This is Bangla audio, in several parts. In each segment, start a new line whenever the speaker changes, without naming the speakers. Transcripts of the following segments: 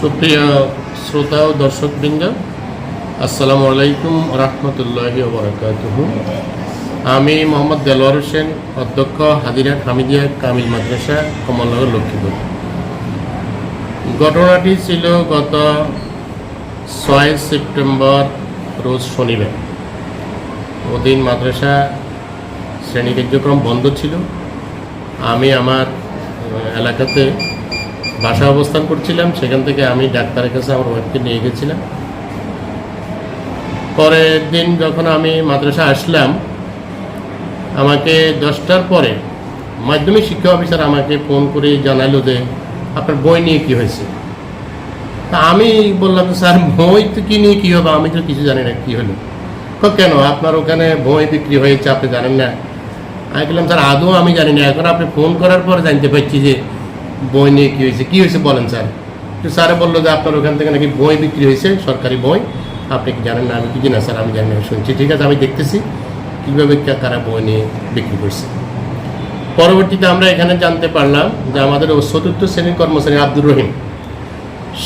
সুপ্রিয় শ্রোতা ও দর্শকবৃন্দ, আসসালামু আলাইকুম রহমতুল্লাহ বরকাতুহ। আমি মোহাম্মদ দেলোয়ার হোসেন, অধ্যক্ষ হাদিরা হামিদিয়া কামিল মাদ্রাসা, কমলনগর, লক্ষ্মীপুর। ঘটনাটি ছিল গত ছয় সেপ্টেম্বর, রোজ শনিবার। ওদিন মাদ্রাসা শ্রেণি কার্যক্রম বন্ধ ছিল। আমি আমার এলাকাতে বাসা অবস্থান করছিলাম, সেখান থেকে আমি ডাক্তারের কাছে আমার ওয়াইফকে নিয়ে গেছিলাম। পরের দিন যখন আমি মাদ্রাসা আসলাম, আমাকে দশটার পরে মাধ্যমিক শিক্ষা অফিসার আমাকে ফোন করে জানালো যে, আপনার বই নিয়ে কি হয়েছে? তা আমি বললাম, স্যার, বই তো কি নিয়ে কী হবে আমি তো কিছু জানি না কী হলো। কেন? আপনার ওখানে বই বিক্রি হয়েছে, আপনি জানেন না? আমি বললাম, স্যার, আদৌ আমি জানি না। এখন আপনি ফোন করার পর জানতে পারছি যে বই নিয়ে কী হয়েছে? কী হয়েছে বলেন স্যার? স্যারে বলল যে আপনার ওখান থেকে নাকি বই বিক্রি হয়েছে, সরকারি বই। আপনি কি জানেন না, আমি কি না স্যার, আমি জানি না শুনছি। ঠিক আছে, আমি দেখতেছি কীভাবে কারা বই নিয়ে বিক্রি করছে। পরবর্তীতে আমরা এখানে জানতে পারলাম যে আমাদের চতুর্থ শ্রেণির কর্মচারী আব্দুর রহিম,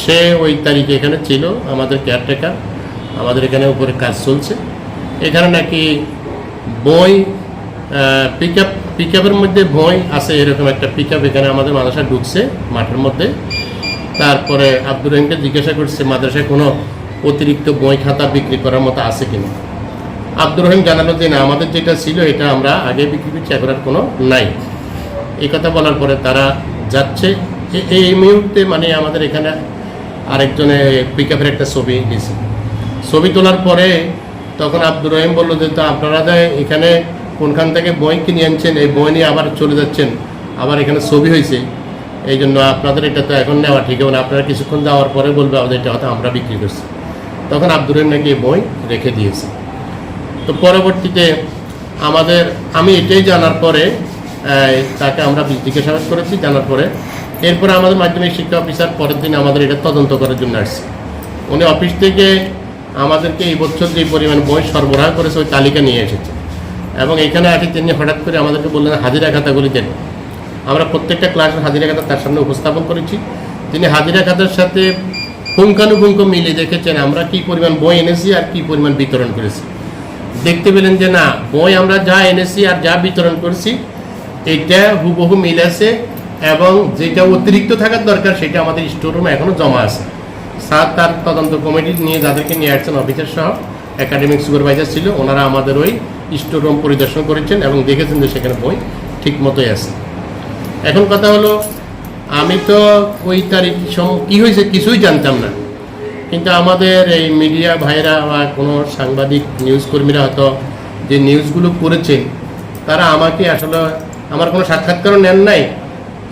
সে ওই তারিখে এখানে ছিল, আমাদের কেয়ারটেকার আমাদের এখানে উপরে কাজ চলছে। এখানে নাকি বই পিক আপ পিক আপের মধ্যে বই আছে, এরকম একটা পিক আপ এখানে আমাদের মাদ্রাসা ঢুকছে মাঠের মধ্যে। তারপরে আব্দুর রহিমকে জিজ্ঞাসা করছে, মাদ্রাসায় কোনো অতিরিক্ত বই খাতা বিক্রি করার মতো আছে কিনা? আব্দুর রহিম জানালো যে, না, আমাদের যেটা ছিল, এটা আমরা আগে বিক্রি করছি, এখন আর কোনো নাই। এই কথা বলার পরে তারা যাচ্ছে। এই মুহূর্তে মানে আমাদের এখানে আরেকজনে পিক আপের একটা ছবি দিয়েছে। ছবি তোলার পরে তখন আব্দুর রহিম বলল যে, তো আপনারা যে এখানে কোনখান থেকে বই কিনে আনছেন, এই বই নিয়ে আবার চলে যাচ্ছেন, আবার এখানে ছবি হয়েছে। এই জন্য আপনাদের এটা তো এখন নেওয়া ঠিক হবে না। আপনারা কিছুক্ষণ যাওয়ার পরে বলবে, আমাদের এটা হয়তো আমরা বিক্রি করছি। তখন আব্দুর নাকি বই রেখে দিয়েছে। তো পরবর্তীতে আমাদের, আমি এটাই জানার পরে তাকে আমরা জিজ্ঞাসাবাদ করেছি, জানার পরে, এরপরে আমাদের মাধ্যমিক শিক্ষা অফিসার পরের দিন আমাদের এটা তদন্ত করার জন্য আসছে। উনি অফিস থেকে আমাদেরকে এই বছর যে পরিমাণ বই সরবরাহ করেছে, ওই তালিকা নিয়ে এসেছে। এবং এখানে আসে তিনি হঠাৎ করে আমাদেরকে বললেন, হাজিরা খাতাগুলি দেন আমরা প্রত্যেকটা ক্লাসের হাজিরা খাতা তার সামনে উপস্থাপন করেছি। তিনি হাজিরা খাতার সাথে পুঙ্খানুপুঙ্খ মিলে দেখেছেন আমরা কি পরিমাণ বই এনেছি আর কি পরিমাণ বিতরণ করেছি। দেখতে পেলেন যে না, বই আমরা যা এনেছি আর যা বিতরণ করছি, এটা হুবহু মিল আছে এবং যেটা অতিরিক্ত থাকার দরকার সেটা আমাদের স্টোর রুমে এখনও জমা আছে। স্যার তার তদন্ত কমিটি নিয়ে যাদেরকে নিয়ে আসছেন অফিসার সহ একাডেমিক সুপারভাইজার ছিল, ওনারা আমাদের ওই স্টোর রুম পরিদর্শন করেছেন এবং দেখেছেন যে সেখানে বই ঠিক মতোই আছে। এখন কথা হলো, আমি তো ওই তারিখ কি হয়েছে কিছুই জানতাম না। কিন্তু আমাদের এই মিডিয়া ভাইরা বা কোনো সাংবাদিক নিউজ কর্মীরা হয়তো যে নিউজগুলো করেছে, তারা আমাকে আসলে আমার কোনো সাক্ষাৎকারও নেন নাই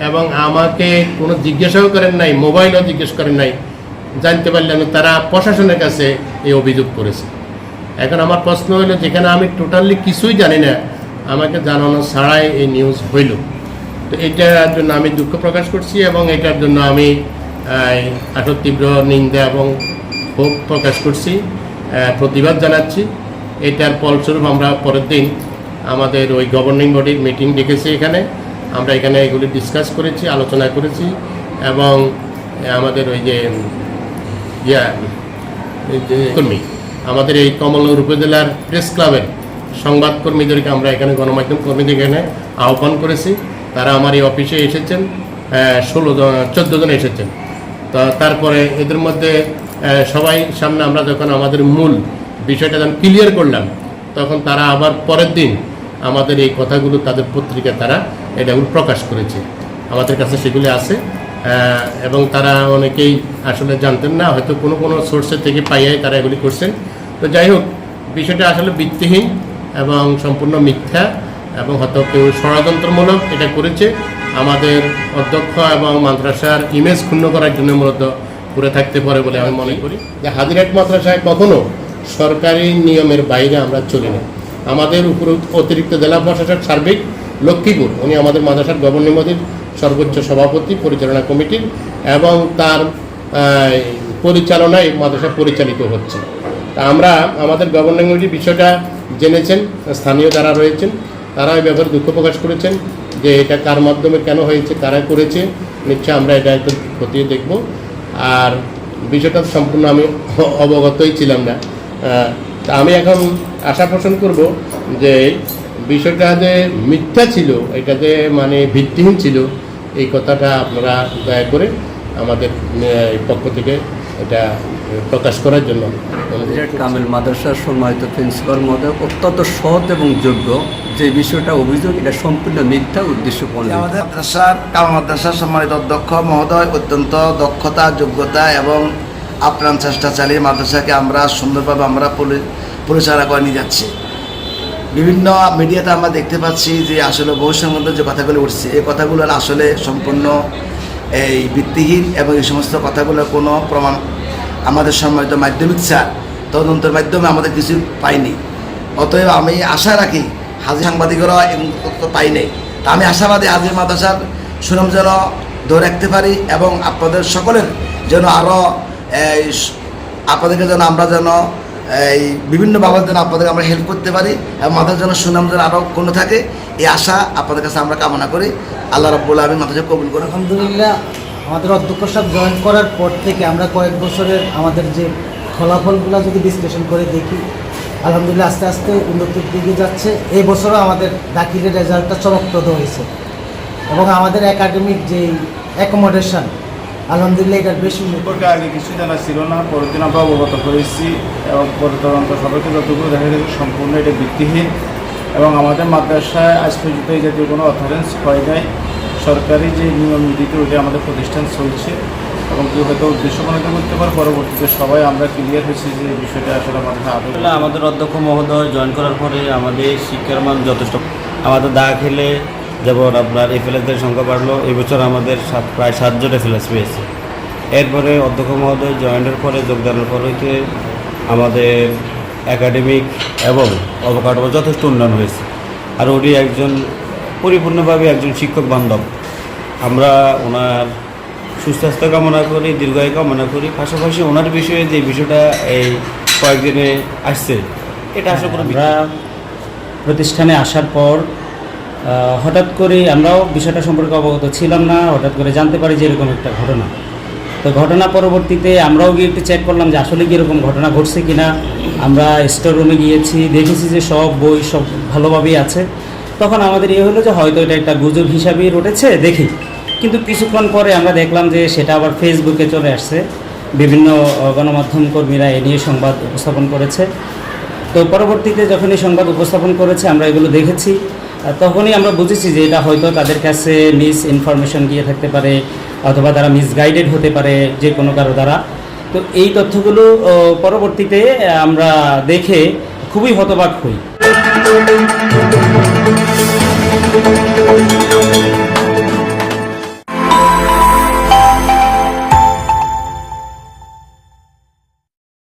এবং আমাকে কোনো জিজ্ঞাসাও করেন নাই, মোবাইলও জিজ্ঞেস করেন নাই। জানতে পারলেন তারা প্রশাসনের কাছে এই অভিযোগ করেছে। এখন আমার প্রশ্ন হলো, যেখানে আমি টোটালি কিছুই জানি না, আমাকে জানানো ছাড়াই এই নিউজ হইল। তো এটার জন্য আমি দুঃখ প্রকাশ করছি এবং এটার জন্য আমি আটক তীব্র নিন্দা এবং ক্ষোভ প্রকাশ করছি প্রতিবাদ জানাচ্ছি। এটার ফলস্বরূপ আমরা পরের দিন আমাদের ওই গভর্নিং বডির মিটিং ডেকেছি এখানে। আমরা এখানে এগুলি ডিসকাস করেছি, আলোচনা করেছি এবং আমাদের ওই যে, ইয়া কর্মী। আমাদের এই কমলনগর উপজেলার প্রেস ক্লাবের সংবাদকর্মীদেরকে আমরা এখানে গণমাধ্যম কর্মীদের এখানে আহ্বান করেছি। তারা আমার এই অফিসে এসেছেন ষোলো জন, চোদ্দ জন এসেছেন। তা তারপরে এদের মধ্যে সবাই সামনে আমরা যখন আমাদের মূল বিষয়টা যখন ক্লিয়ার করলাম, তখন তারা আবার পরের দিন আমাদের এই কথাগুলো তাদের পত্রিকা তারা এটাগুলো প্রকাশ করেছে। আমাদের কাছে সেগুলি আছে। এবং তারা অনেকেই আসলে জানতেন না, হয়তো কোনো কোনো সোর্সের থেকে পাইয়াই তারা এগুলি করছেন। তো যাই হোক, বিষয়টা আসলে ভিত্তিহীন এবং সম্পূর্ণ মিথ্যা এবং হয়তো কেউ ষড়যন্ত্রমূলক এটা করেছে। আমাদের অধ্যক্ষ এবং মাদ্রাসার ইমেজ ক্ষুণ্ণ করার জন্য মূলত করে থাকতে পারে বলে আমি মনে করি। যে হাজিরাট মাদ্রাসায় কখনো সরকারি নিয়মের বাইরে আমরা চলি না আমাদের উপর অতিরিক্ত জেলা প্রশাসক সার্বিক লক্ষ্মীপুর। উনি আমাদের মাদ্রাসার গভর্নিং বডির সর্বোচ্চ সভাপতি, পরিচালনা কমিটির এবং তার পরিচালনায় মাদ্রাসা পরিচালিত হচ্ছে। তা আমরা আমাদের গভর্নিং বডির বিষয়টা জেনেছেন, স্থানীয় যারা রয়েছেন তারা এই ব্যাপারে দুঃখ প্রকাশ করেছেন যে এটা কার মাধ্যমে কেন হয়েছে, কারা করেছে নিশ্চয় আমরা এটা একটু খতিয়ে দেখব। আর বিষয়টা সম্পূর্ণ আমি অবগতই ছিলাম না। আমি এখন আশা পোষণ করব যে বিষয়টা যে মিথ্যা ছিল এটা যে মানে ভিত্তিহীন ছিল এই কথাটা আপনারা দয়া করে আমাদের পক্ষ থেকে এটা প্রকাশ করার জন্য করছি।
কামিল মাদ্রাসার সম্মানিত প্রিন্সিপাল মহোদয় অত্যন্ত সৎ এবং যোগ্য যে বিষয়টা অভিযোগ এটা সম্পূর্ণ মিথ্যা উদ্দেশ্য
আমাদের মাদ্রাসার কামা মাদ্রাসার সম্মানিত অধ্যক্ষ মহোদয় অত্যন্ত দক্ষতা যোগ্যতা এবং আপ্রাণ চেষ্টা চালিয়ে মাদ্রাসাকে আমরা সুন্দরভাবে আমরা পরি- পরিচালনা করে নিয়ে যাচ্ছি বিভিন্ন মিডিয়াতে আমরা দেখতে পাচ্ছি যে আসলে বহু সম্বন্ধে যে কথাগুলো উঠছে, এই কথাগুলো আসলে সম্পূর্ণ এই ভিত্তিহীন এবং এই সমস্ত কথাগুলোর কোনো প্রমাণ আমাদের সম্মানিত মাধ্যমিক স্যার তদন্তের মাধ্যমে আমাদের কিছু পাইনি অতএব আমি আশা রাখি হাজির সাংবাদিকরা এরকম তথ্য পাই নাই। তা আমি আশাবাদী হাজির মাদ্রাসার সুনাম যেন ধরে রাখতে পারি এবং আপনাদের সকলের যেন আরও আপনাদেরকে যেন আমরা যেন এই বিভিন্ন বাবার যেন আপনাদের আমরা হেল্প করতে পারি এবং মাথার যেন সুনাম যেন আরও কোনো থাকে, এই আশা আপনাদের কাছে আমরা কামনা করি। আল্লাহ রব্বুল আমি মাথায় কবুল করি
আলহামদুলিল্লাহ, আমাদের অধ্যক্ষ সাহেব জয়েন করার পর থেকে আমরা কয়েক বছরের আমাদের যে ফলাফলগুলো যদি বিশ্লেষণ করে দেখি, আলহামদুলিল্লাহ আস্তে আস্তে উন্নতির দিকে যাচ্ছে। এই বছরও আমাদের দাখিলের রেজাল্টটা চমকপ্রদ হয়েছে। এবং আমাদের একাডেমিক যেই অ্যাকোমোডেশন আলহামদুলিল্লাহ এটার বেশি
সম্পর্কে আগে কিছু জানা ছিল না পরের দিন আমরা অবগত হয়েছি এবং পরে তদন্ত সবাইকে যতটুকু দেখা গেছে সম্পূর্ণ এটা ভিত্তিহীন এবং আমাদের মাদ্রাসায় আজ পর্যন্ত এই জাতীয় কোনো অথরেন্স হয় নাই। সরকারি যে নিয়ম নীতিতে ওইটা আমাদের প্রতিষ্ঠান চলছে এবং কেউ হয়তো উদ্দেশ্য মনে করতে পারে পরবর্তীতে সবাই আমরা ক্লিয়ার হয়েছি যে বিষয়টা আসলে আমাদের
আমাদের অধ্যক্ষ মহোদয় জয়েন করার পরে আমাদের শিক্ষার মান যথেষ্ট। আমাদের দাখিলে যেমন আপনার এফএলএসদের সংখ্যা বাড়লো, এবছর আমাদের প্রায় সাতজন এফএলএস পেয়েছে। এরপরে অধ্যক্ষ মহোদয় জয়েনের পরে যোগদানের পর থেকে আমাদের একাডেমিক এবং অবকাঠামো যথেষ্ট উন্নয়ন হয়েছে। আর উনি একজন পরিপূর্ণভাবে একজন শিক্ষক বান্ধব। আমরা ওনার সুস্বাস্থ্য কামনা করি, দীর্ঘায়ু কামনা করি। পাশাপাশি ওনার বিষয়ে যে বিষয়টা এই কয়েকদিনে আসছে, এটা আশা করি
প্রতিষ্ঠানে আসার পর হঠাৎ করে আমরাও বিষয়টা সম্পর্কে অবগত ছিলাম না, হঠাৎ করে জানতে পারি যে এরকম একটা ঘটনা। তো ঘটনা পরবর্তীতে আমরাও গিয়ে একটু চেক করলাম যে আসলে কি এরকম ঘটনা ঘটছে কিনা। আমরা স্টোর রুমে গিয়েছি, দেখেছি যে সব বই সব ভালোভাবেই আছে। তখন আমাদের ইয়ে হলো যে হয়তো এটা একটা গুজব হিসাবেই রটেছে, দেখি। কিন্তু কিছুক্ষণ পরে আমরা দেখলাম যে সেটা আবার ফেসবুকে চলে আসছে। বিভিন্ন গণমাধ্যম কর্মীরা এ নিয়ে সংবাদ উপস্থাপন করেছে। তো পরবর্তীতে যখন এই সংবাদ উপস্থাপন করেছে, আমরা এগুলো দেখেছি। তখনই আমরা বুঝেছি যে এটা হয়তো তাদের কাছে মিস ইনফরমেশন গিয়ে থাকতে পারে, অথবা তারা মিসগাইডেড হতে পারে যে কোনো কারও দ্বারা। তো এই তথ্যগুলো পরবর্তীতে আমরা দেখে খুবই হতবাক হই।